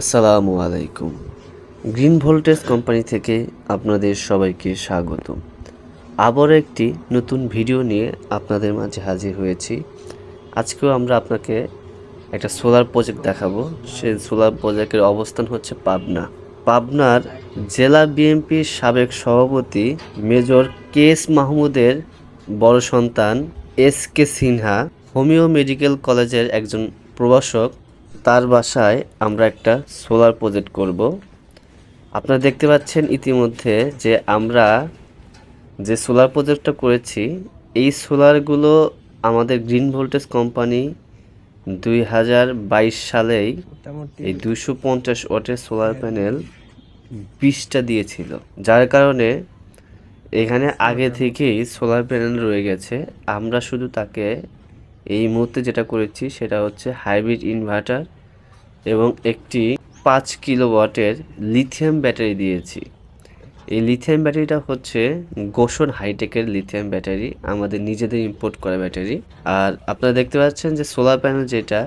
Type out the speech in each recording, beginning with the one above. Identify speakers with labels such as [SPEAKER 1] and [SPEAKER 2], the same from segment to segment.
[SPEAKER 1] আসসালামু আলাইকুম। Green voltage company থেকে আপনাদের সবাইকে স্বাগত আবার একটি নতুন ভিডিও নিয়ে আপনাদের মাঝে হাজির হয়েছি। আজকেও আমরা আপনাকে একটা সোলার প্রজেক্ট দেখাবো। সেই সোলার প্রজেক্টের অবস্থান হচ্ছে পাবনা। পাবনার জেলা বিএনপির সাবেক সভাপতি মেজর কে এস মাহমুদের বড় সন্তান S K Sinha, homeo medical কলেজের একজন প্রভাষক তার বাসায় আমরা একটা সোলার প্রজেক্ট করব। আপনারা দেখতে পাচ্ছেন ইতিমধ্যে যে আমরা যে সোলার প্রজেক্টটা করেছি এই সোলারগুলো আমাদের গ্রিন ভোল্টেজ কোম্পানি দুই হাজার বাইশ সালেই এই দুশো পঞ্চাশ ওয়াটের সোলার প্যানেল বিশটা দিয়েছিল। যার কারণে এখানে আগে থেকেই সোলার প্যানেল রয়ে গেছে। আমরা শুধু তাকে এই মুহূর্তে যেটা করেছি সেটা হচ্ছে হাইব্রিড ইনভার্টার এবং একটি পাঁচ কিলো ওয়াটের লিথিয়াম ব্যাটারি দিয়েছি। এই লিথিয়াম ব্যাটারিটা হচ্ছে গোসন হাইটেকের লিথিয়াম ব্যাটারি, আমাদের নিজেদের ইম্পোর্ট করা ব্যাটারি। আর আপনারা দেখতে পাচ্ছেন যে সোলার প্যানেল যেটা,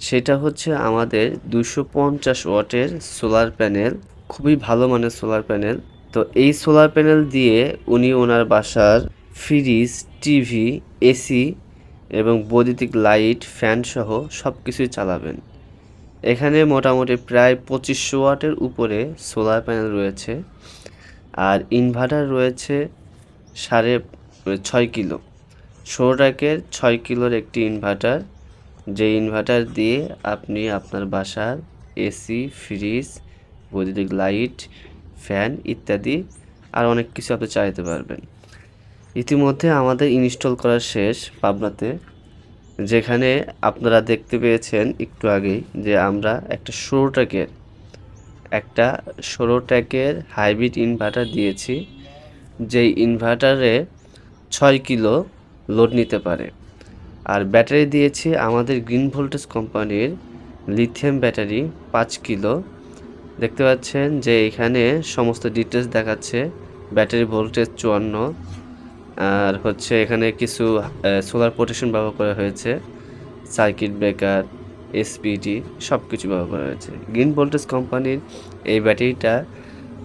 [SPEAKER 1] সেটা হচ্ছে আমাদের দুশো পঞ্চাশ ওয়াটের সোলার প্যানেল, খুবই ভালো মানের সোলার প্যানেল। তো এই সোলার প্যানেল দিয়ে উনি ওনার বাসার ফ্রিজ, টিভি, এসি এবং বৈদ্যুতিক লাইট, ফ্যান সহ সব কিছুই চালাবেন। এখানে মোটামুটি প্রায় পঁচিশশো ওয়াটের উপরে সোলার প্যানেল রয়েছে আর ইনভার্টার রয়েছে সাড়ে ছয় কিলো। ষোলো ট্যাকের ছয় কিলোর একটি ইনভার্টার যে ইনভার্টার দিয়ে আপনি আপনার বাসার এসি, ফ্রিজ, বৈদ্যুতিক লাইট, ফ্যান ইত্যাদি আর অনেক কিছু আপনি চালাতে পারবেন। ইতিমধ্যে আমাদের ইনস্টল করা শেষ পাবনাতে, যেখানে আপনারা দেখতে পেয়েছেন একটু আগেই যে আমরা একটা ষোলো ট্যাকের একটা ষোলো ট্যাকের হাইব্রিড ইনভার্টার দিয়েছি, যেই ইনভার্টারে ছয় কিলো লোড নিতে পারে। আর ব্যাটারি দিয়েছি আমাদের গ্রিন ভোল্টেজ কোম্পানির লিথিয়াম ব্যাটারি পাঁচ কিলো। দেখতে পাচ্ছেন যে এখানে সমস্ত ডিটেলস দেখাচ্ছে, ব্যাটারি ভোল্টেজ চুয়ান্ন আর হচ্ছে এখানে কিছু সোলার প্রোটেকশন ব্যবহার করা হয়েছে সার্কিট ব্রেকার এসপিডি সব কিছু ব্যবহার করা হয়েছে। গ্রিন ভোল্টেজ কোম্পানির এই ব্যাটারিটা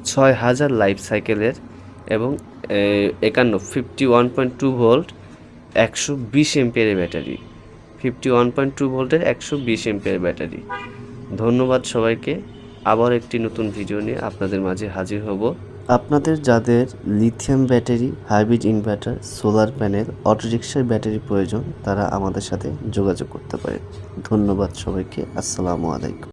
[SPEAKER 1] ছয় হাজার লাইফ সাইকেলের এবং একান্ন fifty one point two volt একশো বিশ এমপিয়ারের battery. Fifty one point two ভোল্টের একশো বিশ এমপিয়ার ব্যাটারি। ধন্যবাদ সবাইকে। আবার একটি নতুন ভিডিও নিয়ে আপনাদের মাঝে হাজির হব। আপনাদের যাদের lithium battery hybrid inverter solar panel অটোরিক্সার battery প্রয়োজন, তারা আমাদের সাথে যোগাযোগ করতে পারে ধন্যবাদ সবাইকে। আসসালামু আলাইকুম।